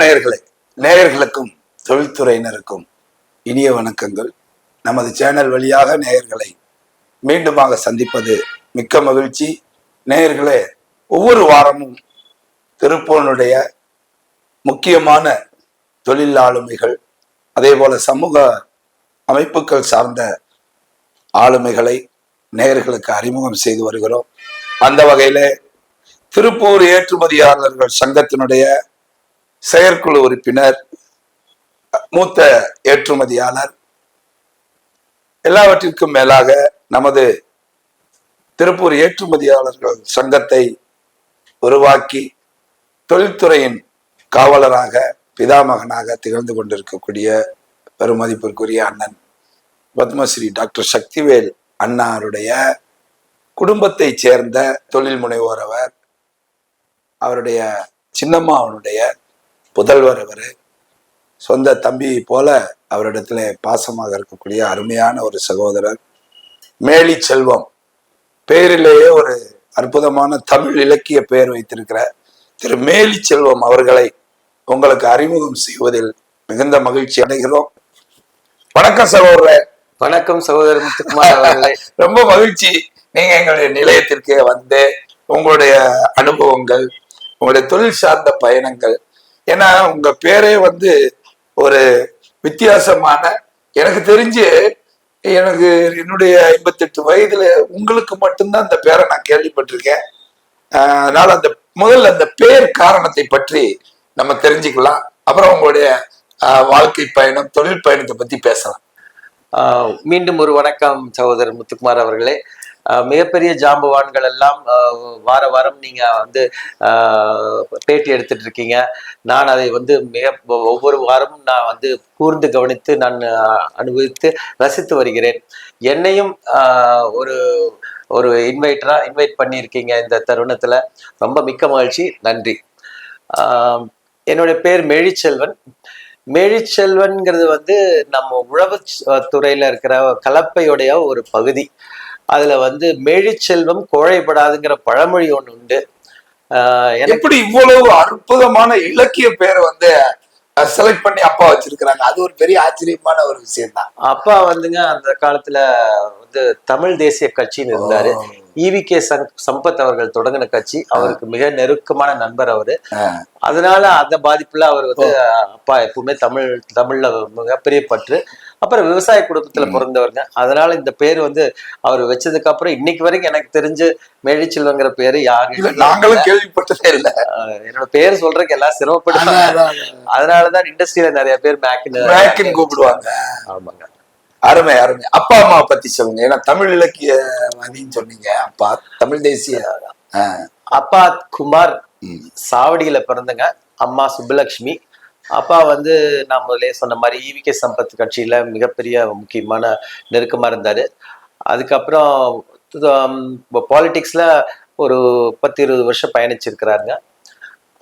நேயர்களே நேயர்களுக்கும் தொழில்துறையினருக்கும் இனிய வணக்கங்கள். நமது சேனல் வழியாக நேயர்களை மீண்டுமாக சந்திப்பது மிக்க மகிழ்ச்சி. நேயர்களே ஒவ்வொரு வாரமும் திருப்பூனுடைய முக்கியமான தொழில் ஆளுமைகள் அதே போல சமூக அமைப்புகள் சார்ந்த ஆளுமைகளை நேயர்களுக்கு அறிமுகம் செய்து வருகிறோம். அந்த வகையில திருப்பூர் ஏற்றுமதியாளர்கள் சங்கத்தினுடைய செயற்குழு உறுப்பினர் மூத்த ஏற்றுமதியாளர் எல்லாவற்றிற்கும் மேலாக நமது திருப்பூர் ஏற்றுமதியாளர்கள் சங்கத்தை உருவாக்கி தொழில்துறையின் காவலராக பிதாமகனாக திகழ்ந்து கொண்டிருக்கக்கூடிய பெருமதிப்பிற்குரிய அண்ணன் பத்மஸ்ரீ டாக்டர் சக்திவேல் அண்ணாருடைய குடும்பத்தைச் சேர்ந்த தொழில் முனைவோர் அவர் அவருடைய சின்னம்மா அவனுடைய புதல்வர் அவர் சொந்த தம்பி போல அவரிடத்துல பாசமாக இருக்கக்கூடிய அருமையான ஒரு சகோதரர் மேலி செல்வம். பெயரிலேயே ஒரு அற்புதமான தமிழ் இலக்கிய பெயர் வைத்திருக்கிற திரு மேலி செல்வம் அவர்களை உங்களுக்கு அறிமுகம் செய்வதில் மிகுந்த மகிழ்ச்சி அடைகிறோம். வணக்கம் சகோதரரே வணக்கம் சகோதரர் முத்துக்குமார் அவர்களே. ரொம்ப மகிழ்ச்சி. நீங்க எங்களுடைய நிலையத்திற்கு வந்து உங்களுடைய அனுபவங்கள் உங்களுடைய தொழில் சார்ந்த பயணங்கள் ஏன்னா உங்க பேரே வந்து ஒரு வித்தியாசமான எனக்கு தெரிஞ்சு எனக்கு என்னுடைய ஐம்பத்தெட்டு வயதுல உங்களுக்கு மட்டும்தான் அந்த பேரை நான் கேள்விப்பட்டிருக்கேன். அதனால அந்த முதல்ல அந்த பேர் காரணத்தை பற்றி நம்ம தெரிஞ்சுக்கலாம். அப்புறம் உங்களுடைய வாழ்க்கை பயணம் தொழில் பயணத்தை பத்தி பேசலாம். மீண்டும் ஒரு வணக்கம் சகோதரர் முத்துக்குமார் அவர்களே. மிகப்பெரிய ஜாம்பவான்கள் எல்லாம் வார வாரம் நீங்க வந்து ஆஹ் பேட்டி எடுத்துட்டு இருக்கீங்க. நான் அதை வந்து மிக ஒவ்வொரு வாரமும் நான் வந்து கூர்ந்து கவனித்து நான் அனுபவித்து ரசித்து வருகிறேன். என்னையும் ஆஹ் ஒரு ஒரு இன்வைட்டரா இன்வைட் பண்ணியிருக்கீங்க இந்த தருணத்துல. ரொம்ப மிக்க மகிழ்ச்சி. நன்றி. ஆஹ் என்னுடைய பேர் மேழிச்செல்வன். மெழிச்செல்வன்கிறது வந்து நம்ம உழவு துறையில இருக்கிற கலப்பையுடைய ஒரு பகுதி. அதுல வந்து மேழிச்செல்வம் கோழைப்படாதுங்கிற பழமொழி ஒண்ணு உண்டு. எப்படி இவ்வளவு அற்புதமான இலக்கிய பேரை வந்து செலக்ட் பண்ணி அப்பா வச்சிருக்கிறாங்க? அது ஒரு பெரிய ஆச்சரியமான ஒரு விஷயம் தான் அப்பா வந்துங்க அந்த காலத்துல வந்து தமிழ் தேசிய கட்சின்னு இருந்தாரு. ஈவி கே சம்பத் அவர்கள் தொடங்கின கட்சி. அவருக்கு மிக நெருக்கமான நண்பர் அவரு. அதனால அந்த பாதிப்புல அவர் வந்து அப்பா எப்பவுமே தமிழ் தமிழ்ல மிகப்பெரிய பற்று. அப்புறம் விவசாய குடும்பத்துல பிறந்தவருங்க. அதனால இந்த பேர் வந்து அவர் வச்சதுக்கு அப்புறம் இன்னைக்கு வரைக்கும் எனக்கு தெரிஞ்சு மேழிச்செல்வங்கிற பேரு யாரும் நாங்களும் கேள்விப்பட்டதே இல்ல. என்னோட பேர் சொல்றதுக்கு எல்லாம் சிரமப்படுவாங்க அதனாலதான் இண்டஸ்ட்ரியில நிறைய பேர் மேக்கின்னு கூப்பிடுவாங்க. ஆமாங்க. அருமை அருமை. அப்பா அம்மா பத்தி சொல்லுங்க. ஏன்னா தமிழ் இலக்கியவாதின்னு சொன்னீங்க. அப்பா தமிழ் தேசிய. அப்பா குமார். சாவடியில பிறந்தங்க. அம்மா சுப்புலட்சுமி அப்பா வந்து நான் முதலே சொன்ன மாதிரி ஈவிகே சம்பத் கட்சியில் மிகப்பெரிய முக்கியமான நெருக்கமாக இருந்தார். அதுக்கப்புறம் பாலிட்டிக்ஸில் ஒரு பத்து இருபது வருஷம் பயணிச்சிருக்கிறாருங்க.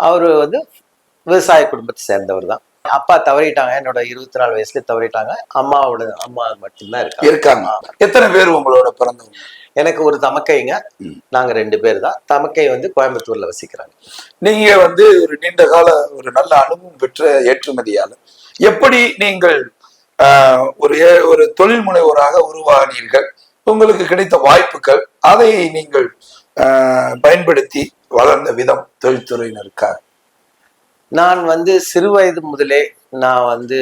அவர் வந்து விவசாய குடும்பத்தை சேர்ந்தவர் தான் அப்பா தவறிட்டாங்க என்னோட இருபத்தி நாலு வயசுல தவறிட்டாங்க. அம்மாவோட அம்மா மட்டும்தான் இருக்காங்க. இருக்காங்க. எத்தனை பேர் உங்களோட பிறந்தவங்க? எனக்கு ஒரு தமக்கைங்க. நாங்க ரெண்டு பேர் தான். தமக்கை வந்து கோயம்புத்தூர்ல வசிக்கிறாங்க. நீங்க வந்து ஒரு நீண்ட கால ஒரு நல்ல அனுபவம் பெற்ற ஏற்றுமதியாளர். எப்படி நீங்கள் ஒரு ஒரு தொழில் முனைவோராக உருவானீர்கள்? உங்களுக்கு கிடைத்த வாய்ப்புகள் அதை நீங்கள் பயன்படுத்தி வளர்ந்த விதம் தொழில்துறையினருக்காக. நான் வந்து சிறு வயது முதலே நான் வந்து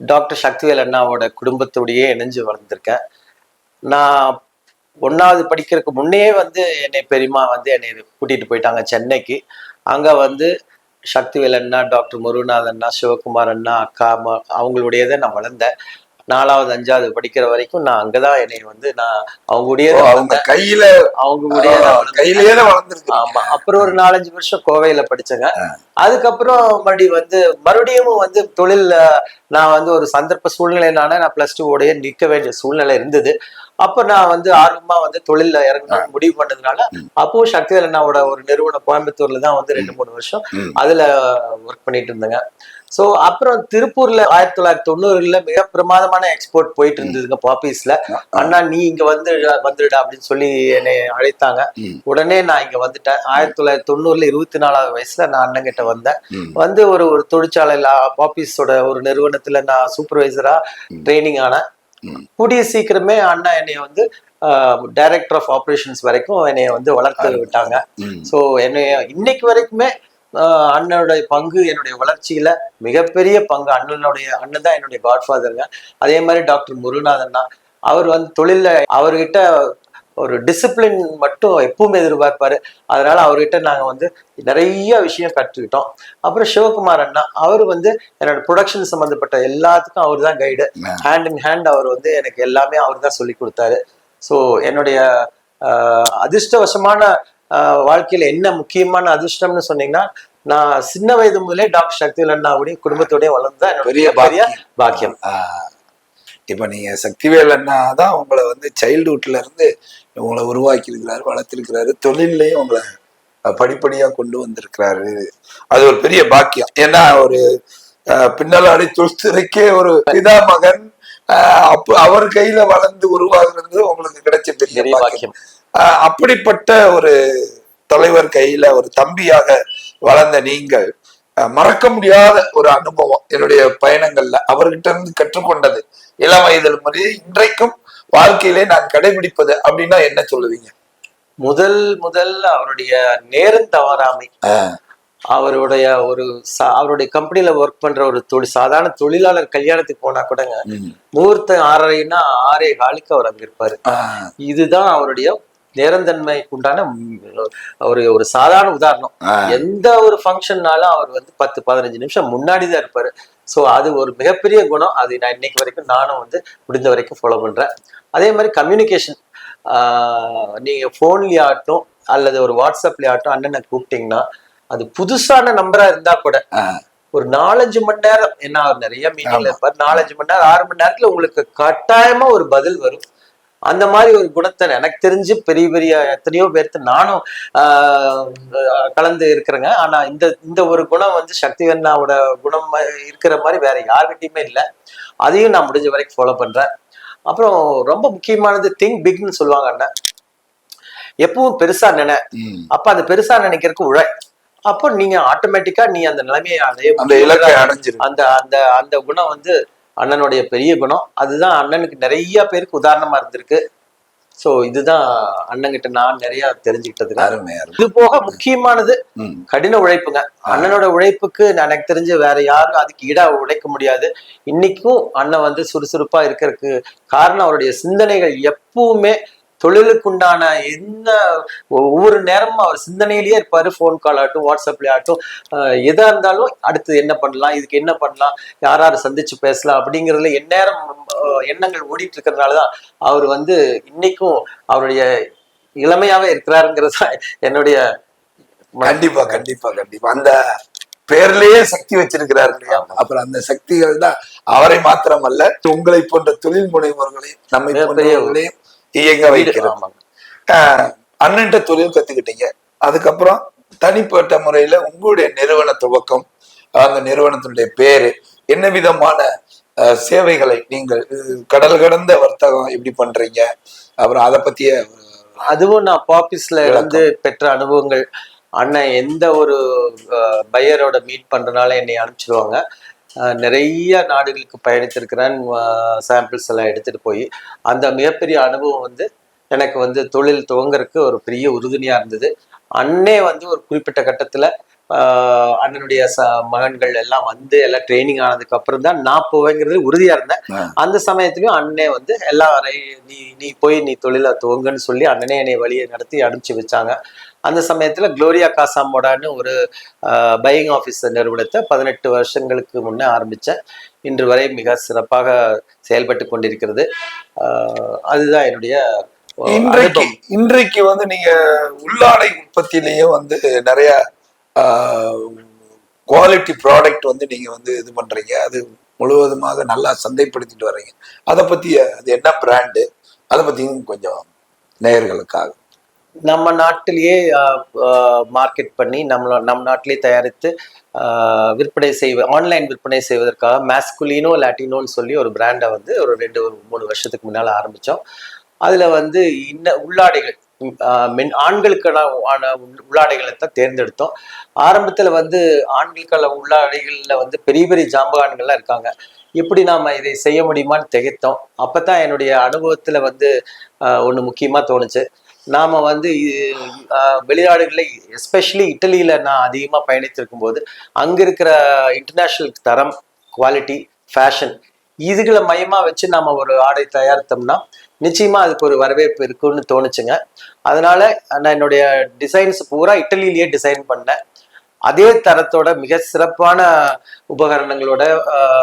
டாக்டர் சக்திவேல் அண்ணாவோட குடும்பத்தோடையே இணைஞ்சு வளர்ந்துருக்கேன். நான் ஒன்றாவது படிக்கிறதுக்கு முன்னே வந்து என்னை பெரியம்மா வந்து என்னை கூட்டிகிட்டு போயிட்டாங்க சென்னைக்கு. அங்கே வந்து சக்திவேல் அண்ணா டாக்டர் முருகநாத் அண்ணா சிவகுமார் அண்ணா அக்கா அவங்களுடையதை நான் வளர்ந்தேன். நாலாவது அஞ்சாவது படிக்கிற வரைக்கும் நான் அங்கதான் என்னை வந்து நான் அவங்க கூடயே ஓ, தான் அவங்க. கையில அவங்க கூடயே தான் வளர்ந்தேன். கையிலேயே வளர்ந்துருக்கு ஆமா. அப்புறம் ஒரு நாலஞ்சு வருஷம் கோவையில படிச்சேங்க. அதுக்கப்புறம் மறுபடியும் வந்து மறுபடியும் வந்து தொழில் நான் வந்து ஒரு சந்தர்ப்ப சூழ்நிலைனால நான் பிளஸ் டூ உடைய நிற்க வேண்டிய சூழ்நிலை இருந்தது. அப்ப நான் வந்து ஆர்வமா வந்து தொழில்ல இறங்கணும் முடிவு பண்ணதுனால அப்போ சக்தி அண்ணாவோட ஒரு நிறுவனம் கோயம்புத்தூர்ல தான் வந்து ரெண்டு மூணு வருஷம். அதுல ஒர்க் பண்ணிட்டு இருந்தேங்க. சோ அப்புறம் திருப்பூர்ல ஆயிரத்தி தொள்ளாயிரத்தி தொண்ணூறுல மிக பிரமாதமான எக்ஸ்போர்ட் போயிட்டு இருந்ததுங்க பாப்பீஸ்ல அண்ணா நீ இங்க வந்து வந்துடா அப்படின்னு சொல்லி என்னை அழைத்தாங்க. உடனே நான் இங்க வந்துட்டேன். ஆயிரத்தி தொள்ளாயிரத்தி தொண்ணூறுல இருபத்தி நாலாவது வயசுல நான் அண்ணன் கிட்ட வந்தேன். வந்து ஒரு ஒரு தொழிற்சாலையில பாப்பீஸோட ஒரு நிறுவனத்துல நான் சூப்பர்வைசரா ட்ரைனிங் ஆனேன். கூடிய சீக்கிரமே அண்ணா என்னைய வந்து டைரக்டர் ஆஃப் ஆபரேஷன்ஸ் வரைக்கும் என்னைய வந்து வளர்த்து விட்டாங்க. ஸோ என்னைய இன்னைக்கு வரைக்குமே அண்ணனுடைய பங்கு என்னுடைய வளர்ச்சியில மிகப்பெரிய பங்கு. அண்ணனுடைய அண்ணன் தான் என்னுடைய காட்ஃபாதருங்க அதே மாதிரி டாக்டர் முருகநாதன் தான். அவர் வந்து தொழில்ல அவர்கிட்ட ஒரு டிசிப்ளின் மட்டும் எப்பவுமே எதிர்பார்ப்பாரு. அதனால அவர்கிட்ட நாங்க வந்து நிறைய விஷயம் கற்றுக்கிட்டோம். அப்புறம் சிவகுமார் அண்ணா அவர் வந்து என்னோட ப்ரொடக்ஷன் சம்பந்தப்பட்ட எல்லாத்துக்கும் அவர் தான் கைடு. ஹேண்ட் இன் ஹேண்ட் அவர் வந்து எனக்கு எல்லாமே அவர் தான் சொல்லி கொடுத்தாரு. ஸோ என்னுடைய அதிர்ஷ்டவசமான வாழ்க்கையில என்ன முக்கியமான அதிர்ஷ்டம்னு சொன்னீங்கன்னா நான் சின்ன வயது முதலே டாக்டர் சக்திவேல் அண்ணாவுடைய குடும்பத்தோடய வளர்ந்தா பெரிய பெரிய பாக்கியம். இப்ப நீங்க சக்திவேல் அண்ணா தான் உங்களை வந்து சைல்டுஹுட்ல இருந்து உங்களை உருவாக்கி இருக்கிறாரு வளர்த்திருக்கிறாரு தொழிலையும் உங்களை படிப்படியா கொண்டு வந்திருக்கிறாரு. அது ஒரு பெரிய பாக்கியம். ஏன்னா ஒரு அஹ், பின்னலாடை துஸ்திரைக்கே ஒரு பிதா மகன் அப்ப அவர் கையில வளர்ந்து உருவாகுறது உங்களுக்கு கிடைச்ச பெரிய பாக்கியம். அப்படிப்பட்ட ஒரு தலைவர் கையில ஒரு தம்பியாக வளர்ந்த நீங்கள் மறக்க முடியாத ஒரு அனுபவம் என்னுடைய பயணங்கள்ல அவர்கிட்ட இருந்து கற்றுக்கொண்டது. இளம் வயதில் முறையே இன்றைக்கும் வாழ்க்கையிலே நான் கடைபிடிப்பது அப்படின்னா என்ன சொல்லுவீங்க? முதல் முதல் அவருடைய நேரம் தவறாமை. அவருடைய ஒரு அவருடைய கம்பெனில ஒர்க் பண்ற ஒரு தொழில் சாதாரண தொழிலாளர் கல்யாணத்துக்கு போனா கூடங்க. முகூர்த்தம் ஆறரைன்னா ஆறே காலுக்கு அவர் அங்க இருப்பாரு. இதுதான் அவருடைய நேரந்தன்மைக்கு உண்டான ஒரு ஒரு சாதாரண உதாரணம். எந்த ஒரு ஃபங்க்ஷன்னாலும் அவர் வந்து பத்து பதினஞ்சு நிமிஷம் முன்னாடி தான் இருப்பாரு. ஸோ அது ஒரு மிகப்பெரிய குணம். அது நான் இன்னைக்கு வரைக்கும் நானும் வந்து முடிந்த வரைக்கும் ஃபாலோ பண்றேன். அதே மாதிரி கம்யூனிகேஷன் நீங்க ஃபோன்லயே ஆகட்டும் அல்லது ஒரு வாட்ஸ்அப்லயே ஆகட்டும் அண்ணனை கூப்பிட்டீங்கன்னா அது புதுசான நம்பரா இருந்தா கூட ஒரு நாலஞ்சு மணி நேரம் என்ன நிறைய மீட்டிங்ல இருப்பார். நாலஞ்சு மணி நேரம் ஆறு மணி நேரத்துல உங்களுக்கு கட்டாயமா ஒரு பதில் வரும். அந்த மாதிரி ஒரு குணத்தை எனக்கு தெரிஞ்சு பெரிய பெரிய எத்தனையோ பேர்த்து நானும் கலந்து இருக்கிறேங்க. ஆனா இந்த இந்த ஒரு குணம் வந்து சக்திவண்ணாவோட குணம் இருக்கிற மாதிரி வேற யார்கிட்டயுமே இல்லை. அதையும் நான் முடிஞ்ச வரைக்கும் ஃபாலோ பண்றேன். அப்புறம் ரொம்ப முக்கியமானது திங்க் பிக்னு சொல்லுவாங்க அண்ணன் எப்பவும் பெருசா நினை. அப்ப அந்த பெருசா நினைக்கிறதுக்கு உழை. அப்போ நீங்க ஆட்டோமேட்டிக்கா நீ அந்த நிலைமையை அடைய அந்த அந்த அந்த குணம் வந்து அண்ணனுடைய பெரிய குணம். அதுதான் அண்ணனுக்கு நிறைய பேருக்கு உதாரணமா இருந்திருக்கு. சோ இதுதான் அண்ணன்கிட்ட நான் நிறைய தெரிஞ்சுக்கிட்டது இது போக முக்கியமானது. கடின உழைப்புங்க. அண்ணனோட உழைப்புக்கு நான் எனக்கு தெரிஞ்சு வேற யாரும் அதுக்கு ஈடா உழைக்க முடியாது. இன்னைக்கும் அண்ணன் வந்து சுறுசுறுப்பா இருக்கிறதுக்கு காரணம் அவருடைய சிந்தனைகள் எப்பவுமே தொழிலுக்குண்டான என்ன ஒவ்வொரு நேரமும் அவர் சிந்தனையிலேயே இருப்பாரு. ஃபோன் கால் ஆகட்டும் வாட்ஸ்அப்ல ஆகட்டும். அஹ் எதா இருந்தாலும் அடுத்து என்ன பண்ணலாம் இதுக்கு என்ன பண்ணலாம் யார் யாரை சந்திச்சு பேசலாம் அப்படிங்கிறதுல எந்நேரம் எண்ணங்கள் ஓடிட்டு இருக்கிறதுனால தான் அவர் வந்து இன்னைக்கும் அவருடைய இளமையாவே இருக்கிறாருங்கிறது தான் என்னுடைய கண்டிப்பா கண்டிப்பா கண்டிப்பா. அந்த பேர்லயே சக்தி வச்சிருக்கிறார் இல்லையா. அப்புறம் அந்த சக்திகள் தான் அவரை மாத்திரம் அல்ல உங்களை போன்ற தொழில் முனைவோர்களையும் நம்மை போன்றவர்களையும் இயங்க வைக்கிறது. அண்ணன்ட்ட தொழில் கத்துக்கிட்டீங்க. அதுக்கப்புறம் தனிப்பட்ட முறையில உங்களுடைய நிறுவன துவக்கம் அந்த நிறுவனத்தினுடைய பேரு என்ன விதமான சேவைகளை நீங்கள் கடல் கடந்த வர்த்தகம் எப்படி பண்றீங்க. அப்புறம் அதை பத்திய அதுவும் நான் பாப்பிஸ்ல இருந்து பெற்ற அனுபவங்கள். அண்ணன் எந்த ஒரு பையரோட மீட் பண்றதுனால என்னை அனுப்பிச்சிடுவாங்க அஹ், நிறைய நாடுகளுக்கு பயணித்திருக்கிறேன். சாம்பிள்ஸ் எல்லாம் எடுத்துட்டு போய் அந்த மிகப்பெரிய அனுபவம் வந்து எனக்கு வந்து தொழில் துவங்கறதுக்கு ஒரு பெரிய உறுதுணையா இருந்தது. அண்ணே வந்து ஒரு குறிப்பிட்ட கட்டத்துல ஆஹ், அண்ணனுடைய ச மகன்கள் எல்லாம் வந்து எல்லாம் ட்ரைனிங் ஆனதுக்கு அப்புறம் தான் நான் போவேங்கிறது உறுதியா இருந்தேன். அந்த சமயத்துலயும் அண்ணே வந்து எல்லாம் ரை- நீ நீ போய் நீ தொழிலை துவங்குன்னு சொல்லி அண்ணனே என்னை வழியை நடத்தி அனுப்பிச்சு வச்சாங்க. அந்த சமயத்துல குளோரியா காசாமோடான்னு ஒரு பையிங் ஆஃபீஸ் நிறுவனத்தை பதினெட்டு வருஷங்களுக்கு முன்னே ஆரம்பிச்சேன். இன்று வரை மிக சிறப்பாக செயல்பட்டு கொண்டிருக்கிறது. அதுதான் என்னுடைய இன்றைக்கு. இன்றைக்கு வந்து நீங்க உள்ளாடை உற்பத்தியிலேயே வந்து நிறைய குவாலிட்டி ப்ராடக்ட் வந்து நீங்க வந்து இது பண்றீங்க. அது முழுவதுமாக நல்லா சந்தைப்படுத்திட்டு வர்றீங்க. அதை பத்தி அது என்ன பிராண்டு அதை பத்தியும் கொஞ்சம் நேயர்களுக்காக நம்ம நாட்டிலேயே மார்க்கெட் பண்ணி நம்மள நம் நாட்டிலேயே தயாரித்து விற்பனை செய்வ ஆன்லைன் விற்பனை செய்வதற்காக மேஸ்குலினோ லாட்டினோன்னு சொல்லி ஒரு பிராண்டை வந்து ஒரு ரெண்டு ஒரு மூணு வருஷத்துக்கு முன்னால் ஆரம்பித்தோம் அதில் வந்து இன்ன உள்ளாடைகள் மென் ஆண்களுக்கான உள்ளாடைகளை தான் தேர்ந்தெடுத்தோம். ஆரம்பத்தில் வந்து ஆண்களுக்கான உள்ளாடைகளில் வந்து பெரிய பெரிய ஜாம்பகான்கள்லாம் இருக்காங்க. எப்படி நாம் இதை செய்ய முடியுமான்னு திகைத்தோம். அப்போ தான் என்னுடைய அனுபவத்தில் வந்து ஒன்று முக்கியமாக தோணுச்சு. நாம வந்து வெளிநாடுகளில் எஸ்பெஷலி இட்டலியில நான் அதிகமா பயணித்திருக்கும் போது அங்க இருக்கிற இன்டர்நேஷனல் தரம் குவாலிட்டி ஃபேஷன் இதுகளை மையமா வச்சு நாம ஒரு ஆடை தயாரித்தோம்னா நிச்சயமா அதுக்கு ஒரு வரவேற்பு இருக்குன்னு தோணுச்சுங்க. அதனால நான் என்னுடைய டிசைன்ஸ் பூரா இட்டலியிலேயே டிசைன் பண்ணேன். அதே தரத்தோட மிக சிறப்பான உபகரணங்களோட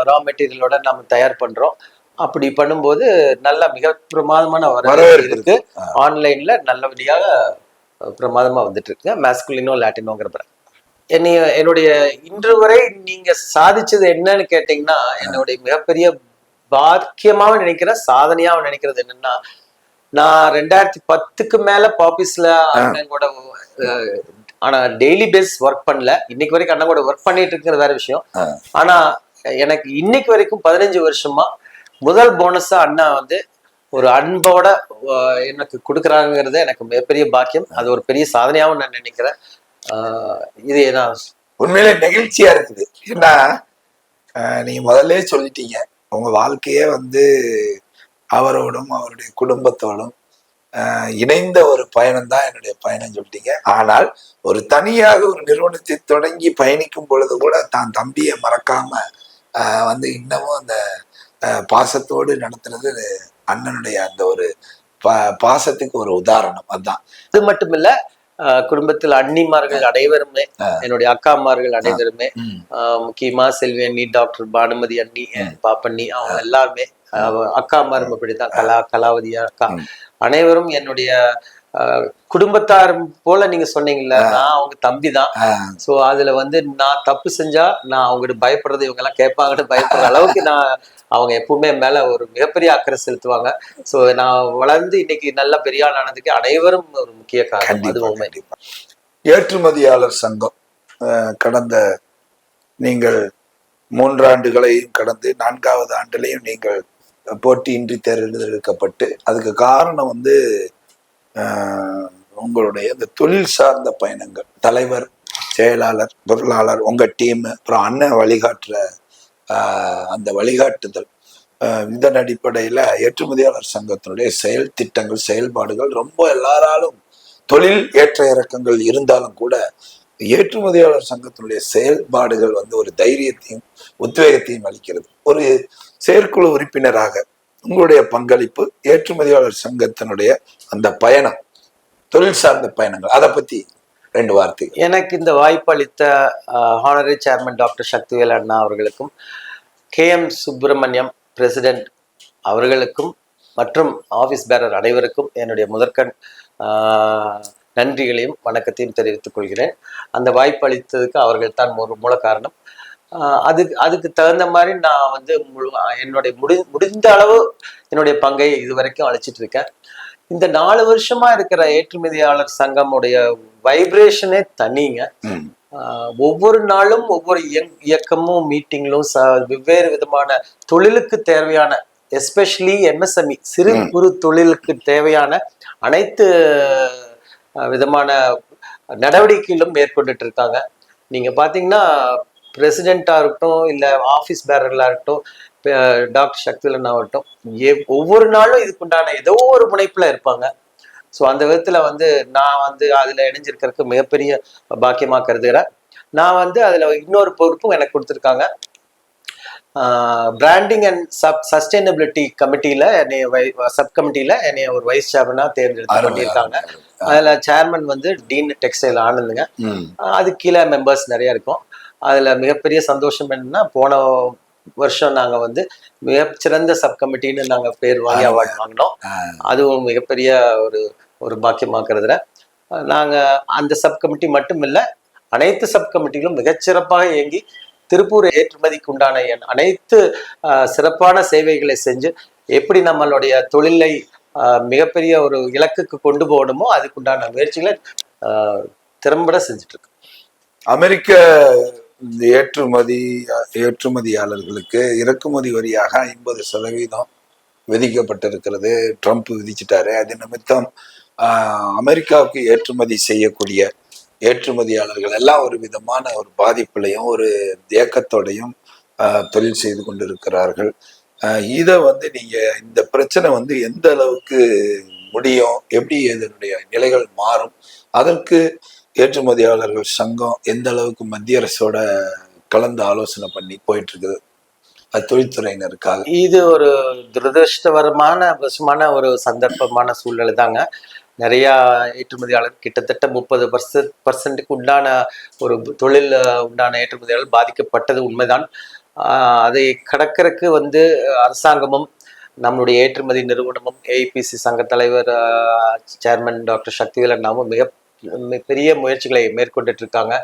ரா மெட்டீரியலோட நம்ம தயார் பண்றோம். அப்படி பண்ணும்போது நல்ல மிக பிரமாதமான வரவேற்பு இருக்கு. ஆன்லைன்ல நல்லபடியாக பிரமாதமா வந்துட்டு இருக்குங்க மேஸ்குலினோ லாட்டினோங்கிற brand. என்னைய என்னுடைய இன்று வரை நீங்க சாதிச்சது என்னன்னு கேட்டீங்கன்னா என்னுடைய மிகப்பெரிய பாக்கியமாவும் நினைக்கிறேன் சாதனையாவும் நினைக்கிறது என்னன்னா நான் ரெண்டாயிரத்தி பத்துக்கு மேல பாப்பிஸ்ல அண்ணன் கூட ஆனா டெய்லி பேஸ் ஒர்க் பண்ணல. இன்னைக்கு வரைக்கும் அண்ணன் கூட ஒர்க் பண்ணிட்டு இருக்கிறது வேற விஷயம். ஆனா எனக்கு இன்னைக்கு வரைக்கும் பதினஞ்சு வருஷமா முதல் போனஸா அண்ணா வந்து ஒரு அன்போட எனக்கு கொடுக்குறாங்கிறது எனக்கு மிகப்பெரிய பாக்கியம். அது ஒரு பெரிய சாதனையாகவும் நான் நினைக்கிறேன். ஆஹ், இது நான் உண்மையிலே நெகிழ்ச்சியா இருக்குது. ஏன்னா நீங்க முதல்ல சொல்லிட்டீங்க. உங்க வாழ்க்கையே வந்து அவரோடும் அவருடைய குடும்பத்தோடும் அஹ், இணைந்த ஒரு பயணம் தான் என்னுடைய பயணம் சொல்லிட்டீங்க. ஆனால் ஒரு தனியாக ஒரு நிறுவனத்தை தொடங்கி பயணிக்கும் பொழுது கூட தான் தம்பியை மறக்காம வந்து இன்னமும் அந்த பாசத்தோடு நடத்துறது அண்ணனுடைய அந்த ஒரு பா பாசத்துக்கு ஒரு உதாரணம். அதான். அது மட்டும் இல்ல குடும்பத்தில் அண்ணிமார்கள் அனைவருமே என்னுடைய அக்காமார்கள் அனைவருமே முக்கியமா செல்வி அண்ணி டாக்டர் பானுமதி அண்ணி பாப்பண்ணி அவங்க எல்லாருமே அக்காமாரும் அப்படிதான் கலா கலாவதி அக்கா. அனைவரும் என்னுடைய குடும்பத்தார் போல நீங்க சொன்னீங்கல்ல நான் அவங்க தம்பி தான் சோ அதுல வந்து நான் தப்பு செஞ்சா நான் அவங்ககிட்ட பயப்படுறது இவங்க எல்லாம் கேட்பாங்கன்னு பயப்படுற அளவுக்கு நான் அவங்க எப்பவுமே மேல ஒரு மிகப்பெரிய அக்கறை செலுத்துவாங்க. சோ நான் வளர்ந்து இன்னைக்கு நல்ல பெரிய ஆள் ஆனதுக்கு அனைவரும் ஒரு முக்கிய காரணம். ஏற்றுமதியாளர் சங்கம் கடந்த நீங்கள் மூன்றாண்டுகளையும் கடந்து நான்காவது ஆண்டிலையும் நீங்கள் போட்டியின்றி தேர்ந்தெடுக்கப்பட்டு அதுக்கு காரணம் வந்து உங்களுடைய இந்த தொழில் சார்ந்த பயணங்கள் தலைவர் செயலாளர் பொருளாளர் உங்க டீம் அப்புறம் அண்ணன் வழிகாட்டுற அந்த வழிகாட்டுதல் இதன் அடிப்படையில ஏற்றுமதியாளர் சங்கத்தினுடைய செயல் திட்டங்கள் செயல்பாடுகள் ரொம்ப எல்லாராலும் தொழில் ஏற்ற இறக்கங்கள் இருந்தாலும் கூட ஏற்றுமதியாளர் சங்கத்தினுடைய செயல்பாடுகள் வந்து ஒரு தைரியத்தையும் உத்வேகத்தையும் அளிக்கிறது. ஒரு செயற்குழு உறுப்பினராக உங்களுடைய பங்களிப்பு ஏற்றுமதியாளர் சங்கத்தினுடைய அந்த பயணம் தொழில் சார்ந்த பயணங்கள் அதை பத்தி ரெண்டு வார்த்தை எனக்கு இந்த வாய்ப்பு அளித்த ஹானரி சேர்மன் டாக்டர் சக்திவேல் அண்ணா அவர்களுக்கும் கே எம் சுப்பிரமணியம் பிரசிடென்ட் அவர்களுக்கும் மற்றும் ஆஃபீஸ் பேரர் அனைவருக்கும் என்னுடைய முதற்கண் நன்றிகளையும் வணக்கத்தையும் தெரிவித்துக் கொள்கிறேன். அந்த வாய்ப்பு அளித்ததுக்கு அவர்கள் தான் ஒரு மூல காரணம். அதுக்கு அதுக்கு தகுந்த மாதிரி நான் வந்து என்னுடைய முடி முடிந்த அளவு என்னுடைய பங்கை இதுவரைக்கும் அழைச்சிட்டு இருக்கேன். இந்த நாலு வருஷமா இருக்கிற ஏற்றுமதியாளர் சங்கமுடைய வைப்ரேஷனே தனிங்க. ஒவ்வொரு நாளும் ஒவ்வொரு இயக்கமும் மீட்டிங்களும் ச வெவ்வேறு விதமான தொழிலுக்கு தேவையான எஸ்பெஷலி எம்எஸ்எம்இ சிறு ம். குறு தொழிலுக்கு தேவையான அனைத்து விதமான நடவடிக்கைகளும் மேற்கொண்டுட்டு இருக்காங்க. நீங்க பாத்தீங்கன்னா பிரசிடென்ட்டா இருக்கட்டும் இல்ல ஆபீஸ் பேரர்களா இருக்கட்டும் டாக்டர் சக்திலன் ஆகட்டும் எ- ஒவ்வொரு நாளும் இதுக்குண்டான ஏதோ ஒரு முனைப்புல இருப்பாங்க. ஸோ அந்த விதத்துல வந்து நான் வந்து அதுல இணைஞ்சிருக்கிறதுக்கு மிகப்பெரிய பாக்கியமா கருதுகிறேன் நான் வந்து அதுல இன்னொரு பொறுப்பும் எனக்கு கொடுத்துருக்காங்க. பிராண்டிங் அண்ட் சப் சஸ்டைனபிலிட்டி கமிட்டியில என்னைய சப் கமிட்டியில என்னைய ஒரு வைஸ் சேர்மனா தேர்ந்தெடுத்து பண்ணியிருக்காங்க. அதுல சேர்மன் வந்து டீன் டெக்ஸ்டைல் ஆனந்துங்க. ம், அது கீழே மெம்பர்ஸ் நிறைய இருக்கும். அதுல மிகப்பெரிய சந்தோஷம் என்னன்னா போன வருஷம் நாங்க வந்து மிகச்சிறந்த சப் கமிட்டின்னு நாங்க பேர் வாங்கி அவார்ட் வாங்கினோம். அதுவும் மிகப்பெரிய ஒரு ஒரு பாக்கியமா கருதுறேன் நாங்க அந்த சப் கமிட்டி மட்டும் இல்ல அனைத்து சப் கமிட்டிகளும் மிகச்சிறப்பாக இயங்கி திருப்பூர் ஏற்றுமதிக்கு உண்டான என் அனைத்து சிறப்பான சேவைகளை செஞ்சு எப்படி நம்மளுடைய தொழிலை மிகப்பெரிய ஒரு இலக்குக்கு கொண்டு போகணுமோ அதுக்குண்டான முயற்சிகளை திறம்பட செஞ்சுட்டு இருக்கு அமெரிக்க ஏற்றுமதி ஏற்றுமதியாளர்களுக்கு இறக்குமதி வரியாக ஐம்பது சதவீதம் விதிக்கப்பட்டிருக்கிறது. ட்ரம்ப் விதிச்சிட்டாரு. அது நிமித்தம் அமெரிக்காவுக்கு ஏற்றுமதி செய்யக்கூடிய ஏற்றுமதியாளர்கள் எல்லாம் ஒரு விதமான ஒரு பாதிப்புலையும் ஒரு ஏக்கத்தோடையும் தொழில் செய்து கொண்டிருக்கிறார்கள். இதை வந்து நீங்க இந்த பிரச்சனை வந்து எந்த அளவுக்கு முடியும் எப்படி இதனுடைய நிலைகள் மாறும் அதற்கு ஏற்றுமதியாளர்கள் சங்கம் எந்த அளவுக்கு மத்திய அரசோட கலந்து ஆலோசனை பண்ணி போயிட்டு இருக்குது அது தொழில்துறையினருக்காக. இது ஒரு துரதிருஷ்டவரமான வசமான ஒரு சந்தர்ப்பமான சூழ்நிலை தாங்க. நிறையா ஏற்றுமதியாளர் கிட்டத்தட்ட முப்பது பர்சன்ட் பர்சன்ட்டுக்கு உண்டான ஒரு தொழில் உண்டான ஏற்றுமதியாளர் பாதிக்கப்பட்டது உண்மைதான். அதை கடக்கறக்கு வந்து அரசாங்கமும் நம்மளுடைய ஏற்றுமதி நிறுவனமும் ஏஐபிசி சங்க தலைவர் சேர்மன் டாக்டர் சக்திவேல் அண்ணாவும் மிக பெரிய முயற்சிகளை மேற்கொண்டுட்டு இருக்காங்க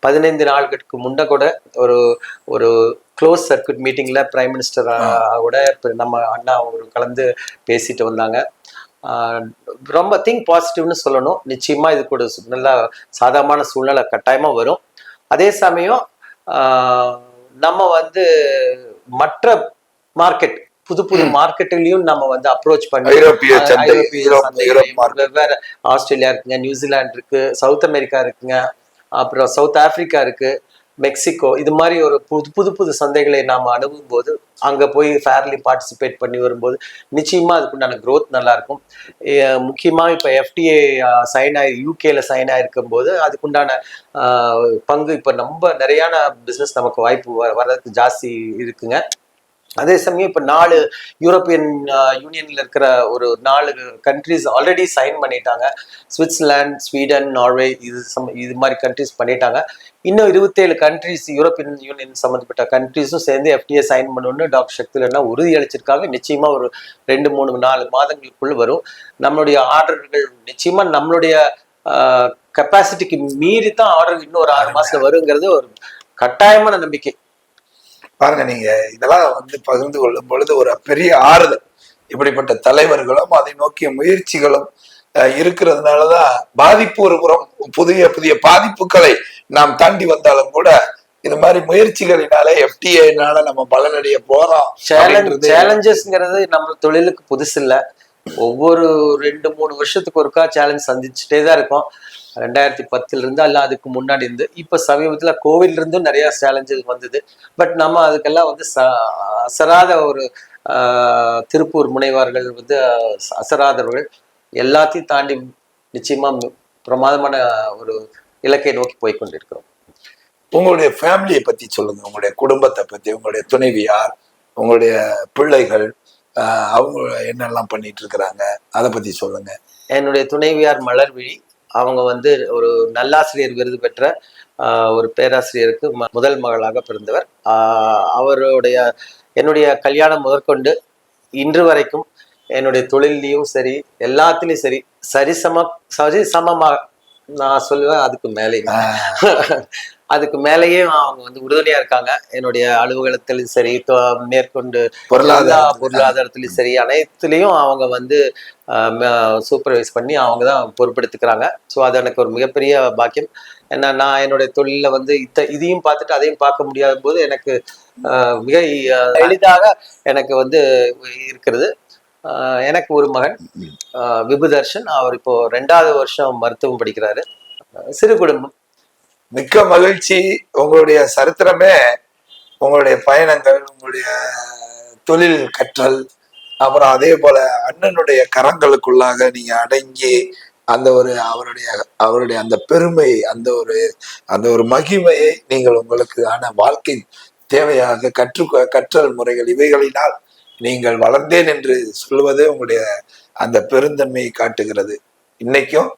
பதினைந்து நாட்களுக்கு முன்ன கூட ஒரு ஒரு க்ளோஸ் சர்க்கியூட் மீட்டிங்ல பிரைம் மினிஸ்டர் கூட இப்ப நம்ம அண்ணா ஒரு கலந்து பேசிட்டு வந்தாங்க. ரொம்ப திங்க் பாசிட்டிவ்னு சொல்லணும். நிச்சயமா இது கூட சு- நல்ல சாதகமான சூழ்நிலை கட்டாயமா வரும். அதே சமயம் நம்ம வந்து மற்ற மார்க்கெட் புது புது மார்க்கெட்டுலயும் நம்ம வந்து அப்ரோச் பண்ணி வெவ்வேறு ஆஸ்திரேலியா இருக்குங்க நியூசிலாந்து இருக்கு சவுத் அமெரிக்கா இருக்குங்க அப்புறம் சவுத் ஆப்பிரிக்கா இருக்கு மெக்சிகோ இது மாதிரி ஒரு புது புது புது சந்தைகளை நாம் அணுகும் போது அங்கே போய் ஃபேர்லி பார்ட்டிசிபேட் பண்ணி வரும்போது நிச்சயமா அதுக்குண்டான growth நல்லா இருக்கும் எ- முக்கியமா இப்போ எஃப்டிஏ சைன் ஆகி யூகேல சைன் ஆயிருக்கும் போது அதுக்குண்டான பங்கு இப்போ ரொம்ப நிறையான பிஸ்னஸ் நமக்கு வாய்ப்பு வர்றதுக்கு ஜாஸ்தி இருக்குங்க. அதே சமயம் இப்போ நாலு யூரோப்பியன் யூனியனில் இருக்கிற ஒரு நாலு கண்ட்ரிஸ் ஆல்ரெடி சைன் பண்ணிட்டாங்க. சுவிட்சர்லாந்து ஸ்வீடன் நார்வே இது சம் இது மாதிரி கண்ட்ரிஸ் பண்ணிட்டாங்க. இன்னும் இருபத்தேழு கண்ட்ரிஸ் யூரோப்பியன் யூனியன் சம்மந்தப்பட்ட கண்ட்ரிஸும் சேர்ந்து எஃப்டிஏ சைன் பண்ணணும்னு டாக்டர் சக்திலன்னா உறுதி அளிச்சிருக்காங்க. நிச்சயமா ஒரு ரெண்டு மூணு நாலு மாதங்களுக்குள்ள வரும். நம்மளுடைய ஆர்டர்கள் நிச்சயமாக நம்மளுடைய கெப்பாசிட்டிக்கு மீறி தான் ஆர்டர் இன்னும் ஒரு ஆறு மாதத்தில் வருங்கிறது ஒரு கட்டாயமான நம்பிக்கை. பாருங்க நீங்க இதெல்லாம் வந்து பகிர்ந்து கொள்ளும் பொழுது ஒரு பெரிய ஆறுதல். இப்படிப்பட்ட தலைவர்களும் அதை நோக்கிய முயற்சிகளும் இருக்கிறதுனாலதான் பாதிப்பு ஒரு புறம் புதிய புதிய பாதிப்புகளை நாம் தாண்டி வந்தாலும் கூட இது மாதிரி முயற்சிகளினால எஃப்டிஐனால நம்ம பலனடைய போறோம் சேலஞ்சஸ்ங்கிறது நம்ம தொழிலுக்கு புதுசு இல்ல ஒவ்வொரு ரெண்டு மூணு வருஷத்துக்கு ஒருக்கா சேலஞ்ச் சந்திச்சுட்டே தான் இருக்கோம். ரெண்டாயிரத்தி பத்துல இருந்து அல்ல அதுக்கு முன்னாடி இருந்து. இப்ப சமீபத்துல கோவிட்ல இருந்தும் நிறைய சேலஞ்சஸ் வந்தது. பட் நம்ம அதுக்கெல்லாம் வந்து ச அசராத ஒரு திருப்பூர் முனைவார்கள் வந்து அசராதவர்கள் எல்லாத்தையும் தாண்டி நிச்சயமா மி- பிரமாதமான ஒரு இலக்கை நோக்கி போய் கொண்டிருக்கிறோம். உங்களுடைய ஃபேமிலியை பத்தி சொல்லுங்க. உங்களுடைய குடும்பத்தை பத்தி உங்களுடைய துணைவியார் உங்களுடைய பிள்ளைகள் அவங்க என்னெல்லாம் பண்ணிட்டு இருக்கிறாங்க அதை பத்தி சொல்லுங்க. என்னுடைய துணைவியார் மலர்விழி அவங்க வந்து ஒரு நல்லாசிரியர் விருது பெற்ற ஒரு பேராசிரியருக்கு முதல் மகளாக பிறந்தவர். அவருடைய என்னுடைய கல்யாணம் முதற்கொண்டு இன்று வரைக்கும் என்னுடைய தொழிலையும் சரி எல்லாத்துலேயும் சரி சரிசம சரிசமமாக நான் சொல்லுவேன் அதுக்கு மேலே அதுக்கு மேலேயே அவங்க வந்து உறுதுணையா இருக்காங்க. என்னுடைய அலுவலகத்திலும் சரி தொ- மேற்கொண்டு பொருளாதார பொருளாதாரத்திலையும் சரி அனைத்துலேயும் அவங்க வந்து சூப்பர்வைஸ் பண்ணி அவங்க தான் பொறுப்பெடுத்துக்கிறாங்க. ஸோ அது எனக்கு ஒரு மிகப்பெரிய பாக்கியம். ஏன்னா நான் என்னுடைய தொழில வந்து இத்த இதையும் பார்த்துட்டு அதையும் பார்க்க முடியாத போது எனக்கு மிக எளிதாக எனக்கு வந்து இருக்கிறது. எனக்கு ஒரு மகன் விபுதர்ஷன். அவர் இப்போ ரெண்டாவது வருஷம் மருத்துவம் படிக்கிறாரு. சிறு குடும்பம். மிக்க மகிழ்ச்சி. உங்களுடைய சரித்திரமே உங்களுடைய பயணங்கள் உங்களுடைய தொழில் கற்றல் அப்புறம் அதே போல அண்ணனுடைய கரங்களுக்குள்ளாக நீங்க அடங்கி அந்த ஒரு அவருடைய அவருடைய அந்த பெருமை அந்த ஒரு அந்த ஒரு மகிமையை நீங்கள் உங்களுக்கு ஆன வாழ்க்கை தேவையாக கற்று கற்றல் முறைகள் இவைகளினால் நீங்கள் வளர்ந்தேன் என்று சொல்வது உங்களுடைய அந்த பெருந்தன்மையை காட்டுகிறது. இன்னைக்கும்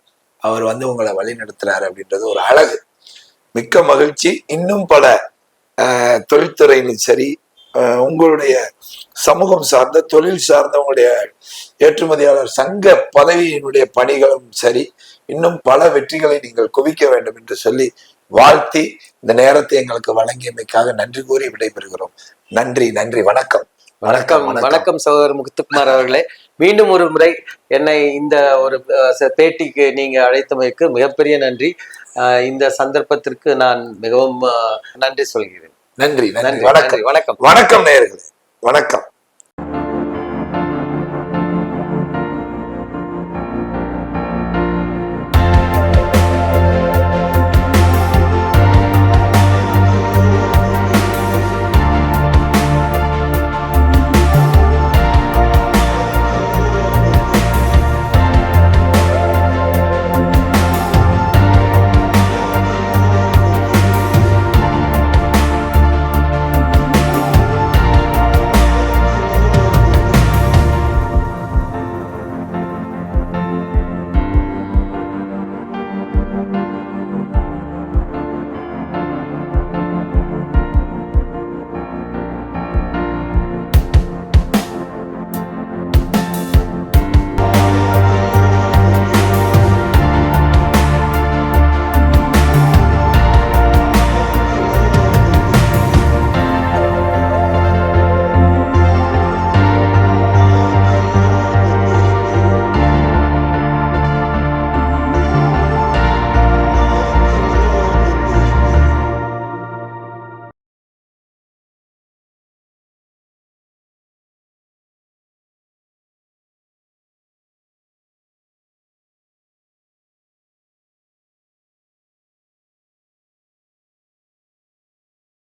அவர் வந்து உங்களை வழி நடத்துறாரு அப்படின்றது ஒரு அழகு. மிக்க மகிழ்ச்சி. இன்னும் பல தொழில்துறையிலும் சரி உங்களுடைய சமூகம் சார்ந்த தொழில் சார்ந்த உங்களுடைய ஏற்றுமதியாளர் சங்க பதவியினுடைய பணிகளும் சரி இன்னும் பல வெற்றிகளை நீங்கள் குவிக்க வேண்டும் என்று சொல்லி வாழ்த்தி இந்த நேரத்தை எங்களுக்கு வழங்கியமைக்காக நன்றி கூறி விடைபெறுகிறோம். நன்றி நன்றி வணக்கம். வணக்கம் வணக்கம். சகோதரர் முத்துக்குமார் அவர்களே. மீண்டும் ஒரு முறை என்னை இந்த ஒரு பேட்டிக்கு நீங்க அழைத்தமைக்கு மிகப்பெரிய நன்றி. இந்த சந்தர்ப்பத்திற்கு நான் மிகவும் நன்றி சொல்கிறேன். நன்றி நன்றி. வணக்கம். வணக்கம். வணக்கம் நேயர்களே. வணக்கம்.